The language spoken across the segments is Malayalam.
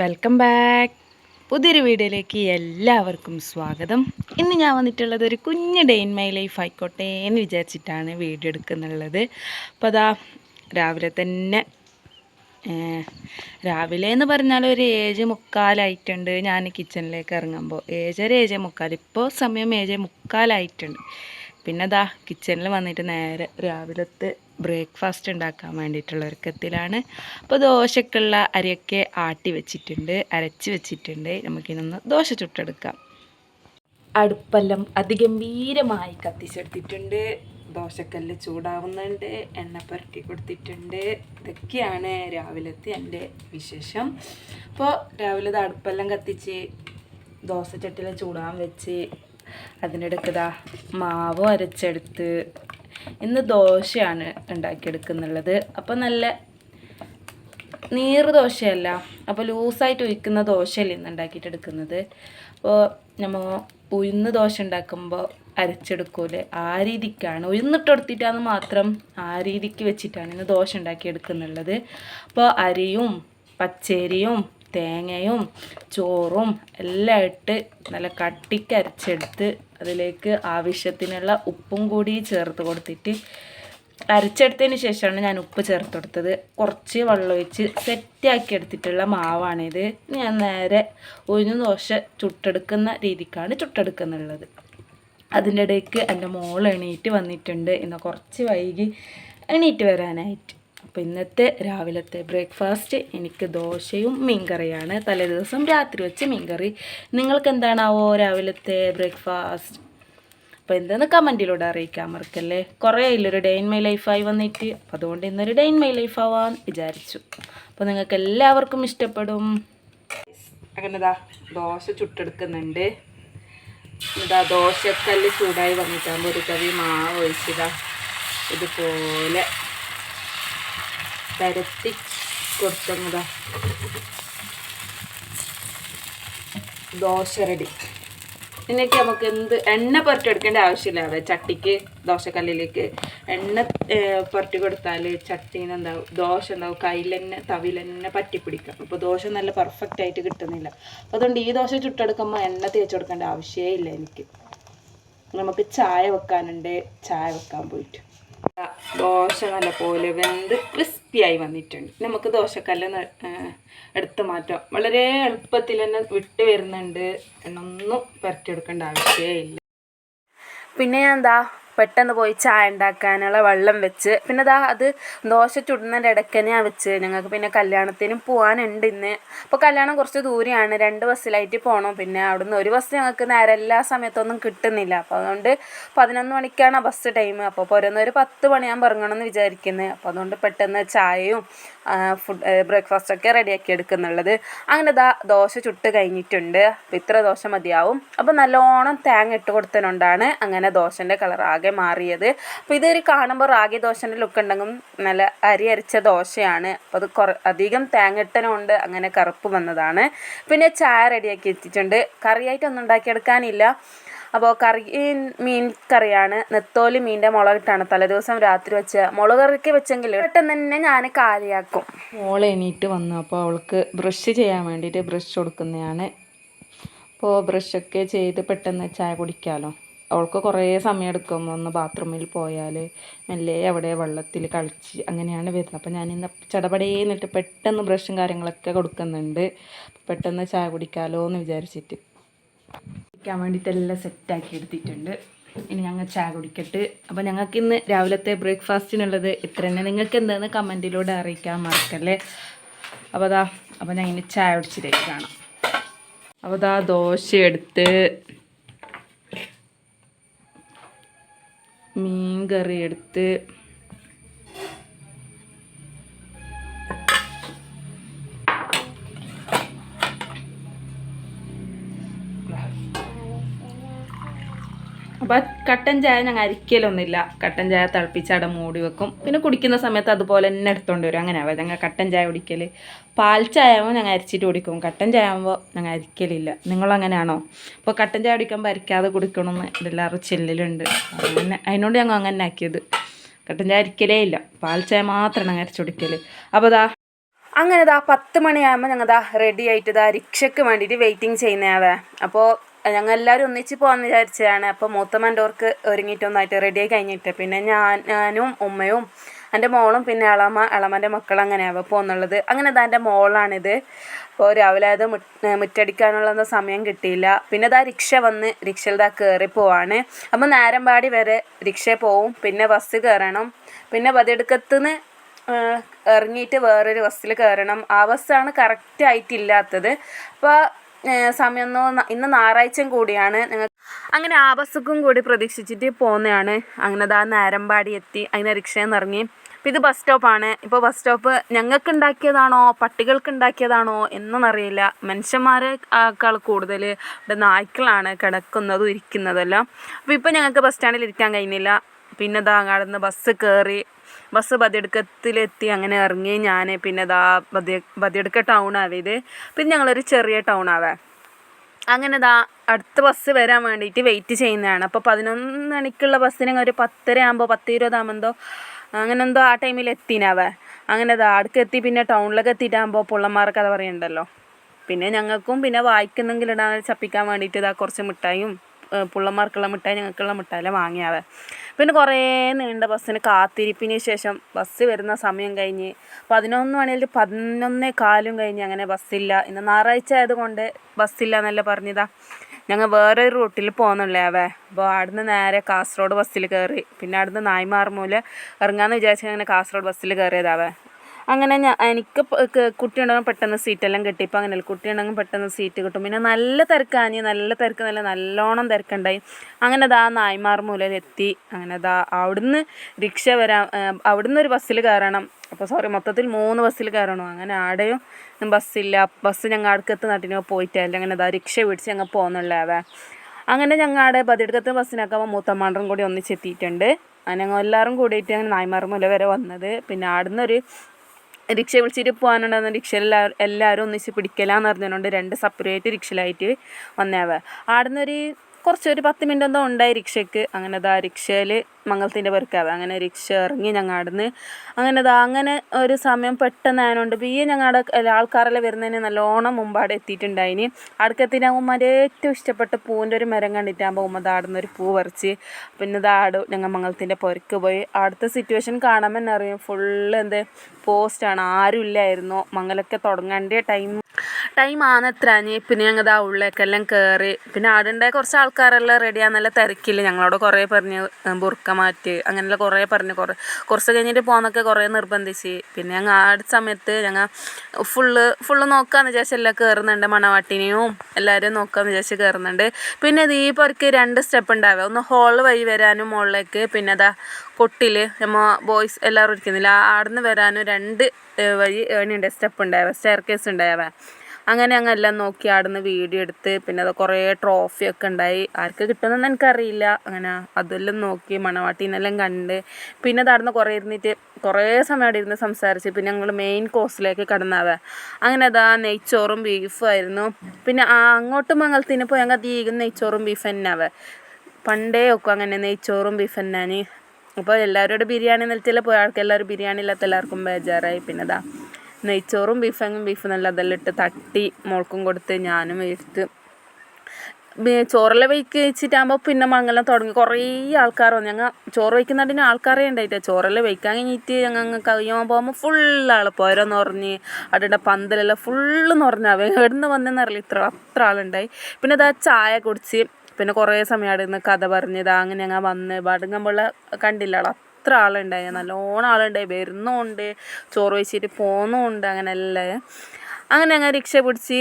വെൽക്കം ബാക്ക് പുതിയൊരു വീഡിയോയിലേക്ക് എല്ലാവർക്കും സ്വാഗതം. ഇന്ന് ഞാൻ വന്നിട്ടുള്ളത് ഒരു കുഞ്ഞ് ഡേ ഇൻ മൈ ലൈഫ് ആയിക്കോട്ടെ എന്ന് വിചാരിച്ചിട്ടാണ് വീഡിയോ എടുക്കുന്നുള്ളത്. അപ്പോൾ അതാ രാവിലെ തന്നെ രാവിലെ എന്ന് പറഞ്ഞാൽ ഒരു ഏഴ് മുക്കാലായിട്ടുണ്ട്. ഞാൻ കിച്ചണിലേക്ക് ഇറങ്ങുമ്പോൾ ഏഴര ഏഴ് മുക്കാൽ. ഇപ്പോൾ സമയം ഏഴ് മുക്കാലായിട്ടുണ്ട്. പിന്നെ അതാ കിച്ചണിൽ വന്നിട്ട് നേരെ രാവിലത്തെ ബ്രേക്ക്ഫാസ്റ്റ് ഉണ്ടാക്കാൻ വേണ്ടിയിട്ടുള്ള ഒരുക്കത്തിലാണ്. അപ്പോൾ ദോശക്കുള്ള അരിയൊക്കെ ആട്ടി വെച്ചിട്ടുണ്ട് അരച്ച് വെച്ചിട്ടുണ്ട്. നമുക്കിന്നൊന്ന് ദോശ ചുട്ടെടുക്കാം. അടുപ്പെല്ലാം അതിഗംഭീരമായി കത്തിച്ചെടുത്തിട്ടുണ്ട്. ദോശക്കല്ല് ചൂടാവുന്നുണ്ട് എണ്ണ പുരട്ടി കൊടുത്തിട്ടുണ്ട്. ഇതൊക്കെയാണ് രാവിലത്തെ എന്റെ വിശേഷം. അപ്പോൾ രാവിലെ ഇത് അടുപ്പെല്ലാം കത്തിച്ച് ദോശ ദോശച്ചട്ടിൽ ചൂടാൻ വെച്ച് അതിനിടയ്ക്ക് മാവ് അരച്ചെടുത്ത് ഇന്ന് ദോശയാണ് ഉണ്ടാക്കിയെടുക്കുന്നുള്ളത്. അപ്പോൾ നല്ല നീറ് ദോശയല്ല അപ്പോൾ ലൂസായിട്ട് ഒഴിക്കുന്ന ദോശയല്ല ഇന്ന് ഉണ്ടാക്കിയിട്ട് എടുക്കുന്നത് അപ്പോൾ നമ്മൾ ഉഴുന്ന് ദോശ ഉണ്ടാക്കുമ്പോൾ അരച്ചെടുക്കൂലേ? ആ രീതിക്കാണ്. ഉഴുന്നിട്ട് കൊടുത്തിട്ടാന്ന് മാത്രം ആ രീതിക്ക് വെച്ചിട്ടാണ് ഇന്ന് ദോശ ഉണ്ടാക്കിയെടുക്കുന്നുള്ളത്. അപ്പോൾ അരിയും പച്ചരിയും തേങ്ങയും ചോറും എല്ലാം ഇട്ട് നല്ല കട്ടിക്ക് അരച്ചെടുത്ത് അതിലേക്ക് ആവശ്യത്തിനുള്ള ഉപ്പും കൂടി ചേർത്ത് കൊടുത്തിട്ട് അരച്ചെടുത്തതിന് ശേഷമാണ് ഞാൻ ഉപ്പ് ചേർത്ത് കൊടുത്തത്. കുറച്ച് വെള്ളം ഒഴിച്ച് സെറ്റാക്കി എടുത്തിട്ടുള്ള മാവാണിത്. ഞാൻ നേരെ ഉഴുന്ന് ദോശ ചുട്ടെടുക്കുന്ന രീതിക്കാണ് ചുട്ടെടുക്കുന്നുള്ളത്. അതിന്റെ ഇടയ്ക്ക് എന്റെ മോൾ എണീറ്റ് വന്നിട്ടുണ്ട്. ഇന്ന് കുറച്ച് വൈകി എണീറ്റ് വരാനായിട്ട്. അപ്പോൾ ഇന്നത്തെ രാവിലത്തെ ബ്രേക്ക്ഫാസ്റ്റ് എനിക്ക് ദോശയും മീൻകറിയാണ്. തലേ ദിവസം രാത്രി വെച്ച് മീൻകറി. നിങ്ങൾക്ക് എന്താണാവോ രാവിലത്തെ ബ്രേക്ക്ഫാസ്റ്റ്? അപ്പോൾ എന്താണെന്ന് കമന്റിലൂടെ അറിയിക്കാൻ മറക്കല്ലേ? കുറേ ആയില്ലൊരു ഡേ ഇൻ മൈ ലൈഫായി വന്നിട്ട്. അപ്പോൾ അതുകൊണ്ട് ഇന്നൊരു ഡെയിൻ മൈ ലൈഫ് ആവാൻ വിചാരിച്ചു. അപ്പോൾ നിങ്ങൾക്ക് എല്ലാവർക്കും ഇഷ്ടപ്പെടും അങ്ങനെതാ ദോശ ചുട്ടെടുക്കുന്നുണ്ട്. ഇതാ ദോശക്കല്ല് ചൂടായി വന്നിട്ടാകുമ്പോൾ ഒരു കവി മാവ് ഒഴിച്ചതാ ഇതുപോലെ പരത്തി കൊടുത്തങ്ങതാ ദോശ റെഡി ഇതിനൊക്കെ നമുക്ക് എന്ത് എണ്ണ പുരട്ടി എടുക്കേണ്ട ആവശ്യമില്ല. ചട്ടിക്ക് ദോശക്കല്ലിലേക്ക് എണ്ണ പുരട്ടി കൊടുത്താൽ ചട്ടീന് എന്താവും ദോശ എന്താവും കയ്യിൽ തന്നെ തവിൽ തന്നെ പറ്റിപ്പിടിക്കും. അപ്പോൾ ദോശ നല്ല പെർഫെക്റ്റ് ആയിട്ട് കിട്ടുന്നില്ല. അപ്പോൾ അതുകൊണ്ട് ഈ ദോശ ചുട്ടെടുക്കുമ്പോൾ എണ്ണ തേച്ച് കൊടുക്കേണ്ട ആവശ്യമേ ഇല്ല എനിക്ക്. നമുക്ക് ചായ വെക്കാനുണ്ട്. ചായ വെക്കാൻ പോയിട്ട്. ദോശ നല്ലപോലെ വെന്ത് ക്രിസ്പിയായി വന്നിട്ടുണ്ട്. നമുക്ക് ദോശക്കല്ല് എടുത്ത് മാറ്റാം. വളരെ എളുപ്പത്തിൽ തന്നെ വിട്ട് വരുന്നുണ്ട് എന്നൊന്നും പുരട്ടിയെടുക്കേണ്ട ആവശ്യമേ ഇല്ല. പിന്നെ ഞാൻ എന്താ പെട്ടെന്ന് പോയി ചായ ഉണ്ടാക്കാനുള്ള വെള്ളം വെച്ച്. പിന്നെ ദാ അത് ദോശ ചുടുന്നതിന്റെ ഇടയ്ക്ക് ഞാൻ വെച്ച്. ഞങ്ങൾക്ക് പിന്നെ കല്യാണത്തിനും പോകാനുണ്ട് ഇന്ന്. അപ്പോൾ കല്യാണം കുറച്ച് ദൂരെയാണ്. രണ്ട് ബസ്സിലായിട്ട് പോകണം പിന്നെ അവിടുന്ന് ഒരു ബസ് ഞങ്ങൾക്ക് നേരെ എല്ലാ സമയത്തൊന്നും കിട്ടുന്നില്ല. അപ്പോൾ അതുകൊണ്ട് പതിനൊന്ന് മണിക്കാണ് ബസ് ടൈം. അപ്പോൾ പോരുന്ന ഒരു പത്ത് മണിയാകുമ്പോൾ ഇറങ്ങണം വിചാരിക്കുന്നത് അപ്പോൾ അതുകൊണ്ട് പെട്ടെന്ന് ചായയും ഫുഡ് ബ്രേക്ക്ഫാസ്റ്റൊക്കെ റെഡിയാക്കി എടുക്കുന്നുള്ളത്. അങ്ങനെ ദാ ദോശ ചുട്ട് കഴിഞ്ഞിട്ടുണ്ട്. അപ്പോൾ ഇത്ര ദോശ മതിയാവും. അപ്പോൾ നല്ലോണം തേങ്ങ ഇട്ട് കൊടുത്തതുകൊണ്ടാണ് അങ്ങനെ ദോശന്റെ കളർ ആകെ മാറിയത്. അപ്പോൾ ഇതൊരു കാണുമ്പോൾ റാഗി ദോശന്റെ ലുക്ക് ഉണ്ടെങ്കിൽ നല്ല അരി അരിച്ച ദോശയാണ്. അപ്പോൾ അത് കുറ അധികം തേങ്ങ ഇട്ടനുകൊണ്ട് അങ്ങനെ കറുപ്പ് വന്നതാണ്. പിന്നെ ചായ റെഡിയാക്കി എത്തിയിട്ടുണ്ട്. കറിയായിട്ടൊന്നും ഉണ്ടാക്കിയെടുക്കാനില്ല. അപ്പോൾ കറി മീൻ കറിയാണ്. നെത്തോലി മീന്റെ മുളകിട്ടാണ് തലേദിവസം രാത്രി വെച്ച മുളക് കറിക്ക് വെച്ചെങ്കിൽ പെട്ടെന്ന് തന്നെ ഞാൻ കാലിയാക്കും. മോളെ എണീറ്റ് വന്നു. അപ്പോൾ അവൾക്ക് ബ്രഷ് ചെയ്യാൻ വേണ്ടിയിട്ട് ബ്രഷ് കൊടുക്കുന്നതാണ്. അപ്പോൾ ബ്രഷൊക്കെ ചെയ്ത് പെട്ടെന്ന് ചായ കുടിക്കാമല്ലോ അവൾക്ക് കുറേ സമയം എടുക്കും ഒന്ന് ബാത്റൂമിൽ പോയാൽ മെല്ലെ അവിടെ വെള്ളത്തിൽ കളിച്ച് അങ്ങനെയാണ് വരുന്നത്. അപ്പോൾ ഞാൻ ഇന്ന് ചടപടേന്നിട്ട് പെട്ടെന്ന് ബ്രഷും കാര്യങ്ങളൊക്കെ കൊടുക്കുന്നുണ്ട്. പെട്ടെന്ന് ചായ കുടിക്കാമല്ലോ എന്ന് വിചാരിച്ചിട്ട്. കുടിക്കാൻ വേണ്ടിയിട്ട് എല്ലാം സെറ്റാക്കി എടുത്തിട്ടുണ്ട്. ഇനി ഞങ്ങൾ ചായ കുടിക്കട്ട്. അപ്പോൾ ഞങ്ങൾക്ക് ഇന്ന് രാവിലത്തെ ബ്രേക്ക്ഫാസ്റ്റിനുള്ളത് ഇത്ര തന്നെ നിങ്ങൾക്ക് എന്താണെന്ന് കമന്റിലൂടെ അറിയിക്കാൻ മറക്കല്ലേ? അപ്പോൾ അതാ അപ്പോൾ ഞാൻ ഇനി ചായ കുടിച്ചിട്ടേക്ക് കാണാം. അപ്പോൾ അതാ ദോശ എടുത്ത് മീൻ കറി എടുത്ത് അപ്പോൾ കട്ടൻ ചായ ഞങ്ങൾ അരിക്കലൊന്നുമില്ല. കട്ടൻ ചായ തിളപ്പിച്ച് അവിടെ മൂടി വെക്കും. പിന്നെ കുടിക്കുന്ന സമയത്ത് അതുപോലെ തന്നെ എടുത്തോണ്ട് വരും. അങ്ങനെ ആവാം. ഞങ്ങൾ കട്ടൻ ചായ കുടിക്കൽ പാൽ ചായ ആകുമ്പോൾ ഞങ്ങൾ അരിച്ചിട്ട് കുടിക്കും. കട്ടൻ ചായ ആകുമ്പോൾ ഞങ്ങൾ അരിക്കലില്ല. നിങ്ങളങ്ങനെയാണോ അപ്പോൾ കട്ടൻ ചായ കുടിക്കുമ്പോൾ അരിക്കാതെ കുടിക്കണമെന്ന് എല്ലാവരും ചെല്ലലുണ്ട്. അങ്ങനെ അതിനോട് ഞങ്ങൾ അങ്ങനെ ആക്കിയത്. കട്ടൻ ചായ അരിക്കലേ ഇല്ല. പാൽ ചായ മാത്രമാണ് ഞങ്ങൾ അരിച്ചു കുടിക്കൽ അപ്പോൾ അതാ അങ്ങനെ ഇതാ പത്ത് മണിയാകുമ്പോൾ ഞങ്ങൾ ഇതാ റെഡി ആയിട്ട് ഇതാ റിക്ഷയ്ക്ക് വേണ്ടിയിട്ട് വെയിറ്റിംഗ് ചെയ്യുന്നതാവേ അപ്പോൾ ഞങ്ങൾ എല്ലാവരും ഒന്നിച്ച് പോകാമെന്ന് വിചാരിച്ചതാണ്. അപ്പോൾ മൂത്ത മണ്ടോർക്ക് ഒരുങ്ങിയിട്ട് ഒന്നായിട്ട് റെഡി റെഡിയായി കഴിഞ്ഞിട്ട്. പിന്നെ ഞാൻ ഞാനും ഉമ്മയും എന്റെ മോളും പിന്നെ ഇളമ ഇളമന്റെ മക്കൾ അങ്ങനെയാണ് പോകുന്നുള്ളത്. അങ്ങനെ ഇതാ എന്റെ മോളാണിത്. അപ്പോൾ രാവിലെ അത് മുറ്റടിക്കാനുള്ള സമയം കിട്ടിയില്ല. പിന്നെ ഇതാ റിക്ഷ വന്ന് റിക്ഷയിൽ ഇതാ കയറി പോവാണ്. അപ്പോൾ നേരമ്പാടി വരെ റിക്ഷ പോവും. പിന്നെ ബസ് കയറണം പിന്നെ പതിയെടുക്കത്തുനിന്ന് ഇറങ്ങിയിട്ട് വേറൊരു ബസ്സിൽ കയറണം ആ ബസ്സാണ് കറക്റ്റ് ആയിട്ടില്ലാത്തത്. അപ്പോൾ സമയമൊന്നും ഇന്ന് ഞായറാഴ്ചയും കൂടിയാണ്. ഞങ്ങൾ അങ്ങനെ ആ കൂടി പ്രതീക്ഷിച്ചിട്ട് പോകുന്നതാണ് അങ്ങനെ ദാ നേരമ്പാടി എത്തി. അങ്ങനെ റിക്ഷയിൽ നിന്ന് ഇറങ്ങി. ഇത് ബസ് സ്റ്റോപ്പാണ് ഇപ്പോൾ ബസ് സ്റ്റോപ്പ് ഞങ്ങൾക്ക് ഉണ്ടാക്കിയതാണോ? പട്ടികൾക്ക് ഉണ്ടാക്കിയതാണോ? എന്നൊന്നറിയില്ല. മനുഷ്യന്മാരെക്കാൾ കൂടുതൽ ഇവിടെ നായ്ക്കളാണ് കിടക്കുന്നതും ഇരിക്കുന്നതെല്ലാം. അപ്പോൾ ഇപ്പോൾ ഞങ്ങൾക്ക് ബസ് സ്റ്റാൻഡിൽ ഇരിക്കാൻ കഴിഞ്ഞില്ല. പിന്നെ ദാ അങ്ങാടുന്ന് ബസ് കയറി ബസ് ബദിയടുക്കത്തിലെത്തി അങ്ങനെ ഇറങ്ങി ഞാൻ പിന്നെ ഇതാ ബദിയ ബദിയടുക്ക ടൗൺ ആവേ ഇത്. പിന്നെ ഞങ്ങളൊരു ചെറിയ ടൗൺ ആവേ. അങ്ങനെ ദാ അടുത്ത ബസ് വരാൻ വേണ്ടിയിട്ട് വെയിറ്റ് ചെയ്യുന്നതാണ്. അപ്പോൾ പതിനൊന്ന് മണിക്കുള്ള ബസ്സിന് ഒരു പത്തര ആകുമ്പോൾ പത്ത് ഇരുപതാകുമ്പോൾ അങ്ങനെ എന്തോ ആ ടൈമിൽ എത്തിനാവേ. അങ്ങനെ ദാ അടുക്ക് എത്തി പിന്നെ ടൗണിലൊക്കെ എത്തിയിട്ടാകുമ്പോൾ പുള്ളന്മാർക്ക് അത് പറയണ്ടല്ലോ. പിന്നെ ഞങ്ങൾക്കും പിന്നെ വായിക്കുന്നെങ്കിൽ ഇടാൻ ചപ്പിക്കാൻ വേണ്ടിയിട്ട് ഇതാ കുറച്ച് മിഠായും പുള്ളന്മാർക്കുള്ള മിഠായി ഞങ്ങൾക്കുള്ള മിഠായിയെല്ലാം വാങ്ങിയാവേ. പിന്നെ കുറേ നീണ്ട ബസ്സിന് കാത്തിരിപ്പിന് ശേഷം ബസ് വരുന്ന സമയം കഴിഞ്ഞ് പതിനൊന്ന് മണിയിൽ പതിനൊന്നേ കാലും കഴിഞ്ഞ് അങ്ങനെ ബസ്സില്ല. ഇന്ന് ഞായറാഴ്ച ആയതുകൊണ്ട് ബസ്സില്ല എന്നല്ല പറഞ്ഞതാ. ഞങ്ങൾ വേറൊരു റൂട്ടിൽ പോകുന്നുള്ളേ അവേ. അപ്പോൾ അവിടുന്ന് നേരെ കാസർഗോഡ് ബസ്സിൽ കയറി പിന്നെ അവിടുന്ന് നായ്മാർമൂല ഇറങ്ങാമെന്ന് വിചാരിച്ചാൽ അങ്ങനെ കാസർഗോഡ് ബസ്സിൽ കയറിയതാവേ അങ്ങനെ ഞാൻ എനിക്ക് കുട്ടി ഉണ്ടെങ്കിൽ പെട്ടെന്ന് സീറ്റെല്ലാം കിട്ടി. ഇപ്പം അങ്ങനെയല്ല. കുട്ടി ഉണ്ടെങ്കിൽ പെട്ടെന്ന് സീറ്റ് കിട്ടും. പിന്നെ നല്ല തിരക്കാഞ്ഞ് നല്ല തിരക്ക് നല്ല നല്ലോണം തിരക്കുണ്ടായി. അങ്ങനെ അതാ നായ്മാർ മൂലയിലെത്തി അങ്ങനെ അതാ അവിടുന്ന് റിക്ഷ വരാൻ അവിടുന്ന് ഒരു ബസ്സിൽ കയറണം. അപ്പോൾ സോറി മൊത്തത്തിൽ മൂന്ന് ബസ്സിൽ കയറണം. അങ്ങനെ ആടെയും ബസ്സില്ല. ബസ് ഞങ്ങൾ അടുക്കത്ത് നാട്ടിനോ പോയിട്ടല്ല. അങ്ങനെ അതാ റിക്ഷ പിടിച്ച് ഞങ്ങൾ പോകുന്നുള്ളവേ അങ്ങനെ ഞങ്ങളുടെ ബദിയെടുക്കത്ത് ബസ്സിനൊക്കെ മൂത്തമാണ്ടറും കൂടി ഒന്നിച്ചെത്തിയിട്ടുണ്ട്. അങ്ങനെ എല്ലാവരും കൂടിയിട്ട് അങ്ങനെ നായ്മാർ മൂല വരെ വന്നത്. പിന്നെ ആടുന്നൊരു റിക്ഷ വിളിച്ചിട്ട് പോകാനുണ്ടെന്ന് റിക്ഷയിൽ എല്ലാവരും ഒന്നിച്ച് പിടിക്കലാന്ന് പറഞ്ഞതുകൊണ്ട് രണ്ട് സെപ്പറേറ്റ് റിക്ഷയിലായിട്ട് വന്നേവ. ഒരു കുറച്ചൊരു പത്ത് മിനിറ്റ് എന്തോ ഉണ്ടായി റിക്ഷയ്ക്ക്. അങ്ങനെ ദാ റിക്ഷയിൽ മംഗളത്തിന്റെ പെരുക്കാവ അങ്ങനെ റിക്ഷ ഇറങ്ങി ഞങ്ങൾ അവിടുന്ന് അങ്ങനെ ദാ അങ്ങനെ ഒരു സമയം പെട്ടെന്ന് ആയതുകൊണ്ട് ഈ ഞങ്ങളുടെ ആൾക്കാരെല്ലാം വരുന്നതിന് നല്ലോണം മുമ്പാടെ എത്തിയിട്ടുണ്ടായിന്. അടുക്കെത്തിനാകുമ്പോൾ ഏറ്റവും ഇഷ്ടപ്പെട്ട പൂവിന്റെ ഒരു മരം കണ്ടിട്ടാകുമ്പോൾ ഉമ്മ ദാടുന്ന ഒരു പൂ പറിച്ച് പിന്നെ ദാട് ഞങ്ങൾ മംഗളത്തിന്റെ പുരക്ക് പോയി. അടുത്ത സിറ്റുവേഷൻ കാണാൻ തന്നെ അറിയും ഫുള്ള് എന്ത് പോസ്റ്റാണ് ആരും ഇല്ലായിരുന്നു മംഗലൊക്കെ തുടങ്ങേണ്ട ടൈം ടൈം ആണെത്രാഞ്ഞ് പിന്നെ ഞങ്ങൾ ആ ഉള്ളിലേക്കെല്ലാം കയറി പിന്നെ ആടുണ്ടായ കുറച്ച് ആൾക്കാരെല്ലാം റെഡിയാന്നല്ല തിരക്കില്ല ഞങ്ങളോട് കുറേ പറഞ്ഞ് ബുർക്ക മാറ്റി. അങ്ങനെയുള്ള കുറേ പറഞ്ഞ് കുറേ കുറച്ച് കഴിഞ്ഞിട്ട് പോകുന്നൊക്കെ കുറേ നിർബന്ധിച്ച്. പിന്നെ ഞങ്ങൾ ആ സമയത്ത് ഞങ്ങൾ ഫുള്ള് ഫുള്ള് നോക്കാമെന്ന് വിചാരിച്ച് എല്ലാം കയറുന്നുണ്ട് മണവാട്ടിനെയും എല്ലാവരും നോക്കാമെന്ന് വിചാരിച്ച് കയറുന്നുണ്ട് പിന്നെ ദീപർക്ക് രണ്ട് സ്റ്റെപ്പ് ഉണ്ടാവുക ഒന്ന് ഹോൾ വഴി വരാനും മുകളിലേക്ക് പിന്നെ അതാ കൊട്ടിൽ നമ്മൾ ബോയ്സ് എല്ലാവരും ഇരിക്കുന്നില്ല ആടുന്ന് വരാനും രണ്ട് വഴി ഏണിയുണ്ട് സ്റ്റെപ്പ് ഉണ്ടാവുക സ്റ്റെയർ കേസ് ഉണ്ടാവുക അങ്ങനെ അങ്ങ് എല്ലാം നോക്കി ആടുന്ന് വീഡിയോ എടുത്ത് പിന്നെ അത് കുറേ ട്രോഫിയൊക്കെ ഉണ്ടായി. ആർക്ക് കിട്ടുമെന്നൊന്നും എനിക്കറിയില്ല. അങ്ങനെ അതെല്ലാം നോക്കി മണവാട്ടീനെല്ലാം കണ്ട് പിന്നെ അതാടുന്ന് കുറേ ഇരുന്നിട്ട് കുറേ സമയം അവിടെ ഇരുന്ന് സംസാരിച്ച്. പിന്നെ ഞങ്ങൾ മെയിൻ കോഴ്സിലേക്ക് കടന്നാവേ അങ്ങനെ അതാ നെയ്ച്ചോറും ബീഫും ആയിരുന്നു. പിന്നെ ആ അങ്ങോട്ടും മംഗളത്തിന് പോയി ഞങ്ങൾ അധികം നെയ്ച്ചോറും ബീഫ് തന്നെയാവേ പണ്ടേ ഒക്കെ അങ്ങനെ നെയ്ച്ചോറും ബീഫ് തന്നെയാണ്. അപ്പോൾ എല്ലാവരോടും ബിരിയാണി നിലത്തില്ല പോയ ആൾക്ക് എല്ലാവരും ബിരിയാണി ഇല്ലാത്ത എല്ലാവർക്കും ബേജാറായി. പിന്നെ ഇതാ. നെയ്ച്ചോറും ബീഫെങ്ങും ബീഫ് നല്ല അതെല്ലാം ഇട്ട് തട്ടി മോൾക്കും കൊടുത്ത് ഞാനും എടുത്ത്. ചോറെല്ലാം വെയ്ക്ക് വെച്ചിട്ടാകുമ്പോൾ പിന്നെ മംഗലം തുടങ്ങി. കുറേ ആൾക്കാർ വന്നു. ഞങ്ങൾ ചോറ് വയ്ക്കുന്നുണ്ടിന് ആൾക്കാരേ ഉണ്ടായിട്ട്. ചോറെല്ലാം വയ്ക്കാൻ കഴിഞ്ഞിട്ട് ഞങ്ങൾ കഴിയാൻ പോകുമ്പോൾ ഫുൾ ആൾ പോരെന്ന് പറഞ്ഞ് അവിടെ പന്തലെല്ലാം ഫുള്ള് നിറഞ്ഞാവേ എവിടുന്ന് വന്നെന്നറിയില്ല ഇത്ര അത്ര ആളുണ്ടായി. പിന്നെ അതാ ചായ കുടിച്ച്. പിന്നെ കുറേ സമയം അവിടെ നിന്ന് കഥ പറഞ്ഞത് അങ്ങനെ ഞങ്ങൾ വന്ന്. വടങ്ങുമ്പോൾ കണ്ടില്ല അത്ര ആളുണ്ടായി? നല്ലോണം ആളുണ്ടായി വരുന്നുമുണ്ട് ചോറ് വെച്ചിട്ട് പോകുന്നുമുണ്ട് അങ്ങനെ അല്ലേ അങ്ങനെ ഞങ്ങൾ റിക്ഷ പിടിച്ച്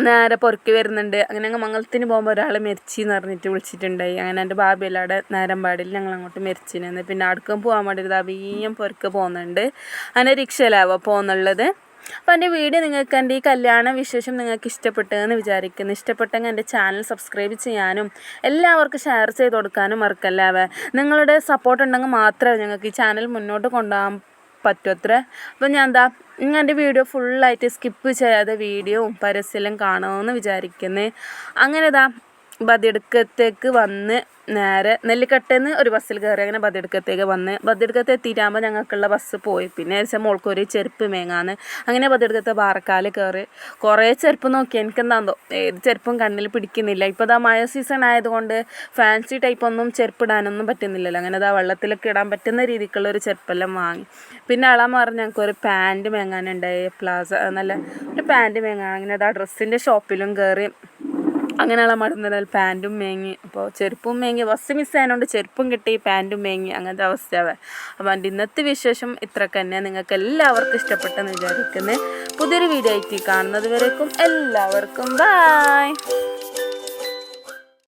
നേരെ പുറക്കി വരുന്നുണ്ട്. അങ്ങനെ ഞങ്ങൾ മംഗളത്തിന് പോകുമ്പോൾ ഒരാൾ മരിച്ചെന്ന് പറഞ്ഞിട്ട് വിളിച്ചിട്ടുണ്ടായി. അങ്ങനെ എന്റെ ബാബിയല്ലാടെ നേരം പാടിൽ ഞങ്ങൾ അങ്ങോട്ട് മരിച്ചിരുന്നു പിന്നെ അടുക്കം പോകാൻ വേണ്ടിയിട്ട് അവിയം പുറക്ക് പോകുന്നുണ്ട്. അങ്ങനെ റിക്ഷയിലാവുക പോകുന്നുള്ളത് അപ്പോൾ എന്റെ വീഡിയോ നിങ്ങൾക്ക് എന്റെ ഈ കല്യാണ വിശേഷം നിങ്ങൾക്ക് ഇഷ്ടപ്പെട്ടതെന്ന് വിചാരിക്കുന്നു. ഇഷ്ടപ്പെട്ടെങ്കിൽ എന്റെ ചാനൽ സബ്സ്ക്രൈബ് ചെയ്യാനും എല്ലാവർക്കും ഷെയർ ചെയ്ത് കൊടുക്കാനും മറക്കല്ലാവേ നിങ്ങളുടെ സപ്പോർട്ട് ഉണ്ടെങ്കിൽ മാത്രമേ ഞങ്ങൾക്ക് ഈ ചാനൽ മുന്നോട്ട് കൊണ്ടുപോകാൻ പറ്റുമത്രേ അപ്പം ഞാൻ എന്താ ഞാൻ എന്റെ വീഡിയോ ഫുള്ളായിട്ട് സ്കിപ്പ് ചെയ്യാതെ വീഡിയോവും പരസ്യം കാണുമെന്ന് വിചാരിക്കുന്നത് അങ്ങനെ ഇതാ ബദിയടുക്കത്തേക്ക് വന്ന് നേരെ നെല്ലിക്കട്ടേന്ന് ഒരു ബസ്സിൽ കയറി അങ്ങനെ ബദിയടുക്കത്തേക്ക് വന്ന് ബദിയടുക്കത്ത് എത്തിയിട്ടാകുമ്പോൾ ഞങ്ങൾക്കുള്ള ബസ് പോയി. പിന്നെ വെച്ചാൽ മോൾക്കൊരു ചെരുപ്പ് മേങ്ങാന്ന്. അങ്ങനെ ബദിയടുക്കത്തെ പാറക്കാൽ കയറി. കുറേ ചെരുപ്പ് നോക്കി. എനിക്കെന്താന്തോ ഏത് ചെരുപ്പും കണ്ണിൽ പിടിക്കുന്നില്ല. ഇപ്പോൾ ഇതാ മഴ സീസൺ ആയതുകൊണ്ട് ഫാൻസി ടൈപ്പ് ഒന്നും ചെരുപ്പ് ഇടാനൊന്നും പറ്റുന്നില്ലല്ലോ. അങ്ങനെ ഇതാ വെള്ളത്തിലൊക്കെ ഇടാൻ പറ്റുന്ന രീതിക്കുള്ള ഒരു ചെരുപ്പെല്ലാം വാങ്ങി. പിന്നെ അളാൻ പറഞ്ഞ് ഞങ്ങൾക്കൊരു പാന്റ് മേങ്ങാനുണ്ടായി. പ്ലാസ നല്ല ഒരു പാന്റ് മേങ്ങാൻ. അങ്ങനെ അതാ ഡ്രസ്സിന്റെ ഷോപ്പിലും കയറി അങ്ങനെയുള്ള മടുന്നതിൽ പാന്റും മേങ്ങി. അപ്പോൾ ചെരുപ്പും മേങ്ങി. ബസ് മിസ്സായതുകൊണ്ട് ചെരുപ്പും കിട്ടി പാന്റും മേങ്ങി. അങ്ങനത്തെ അവസ്ഥയാവേ അപ്പോൾ എന്റെ ഇന്നത്തെ വിശേഷം ഇത്രയൊക്കെ തന്നെ. നിങ്ങൾക്ക് എല്ലാവർക്കും ഇഷ്ടപ്പെട്ടെന്ന് വിചാരിക്കുന്നത് പുതിയൊരു വീഡിയോ ആയിട്ട് കാണുന്നത് വരേക്കും എല്ലാവർക്കും. ബായ്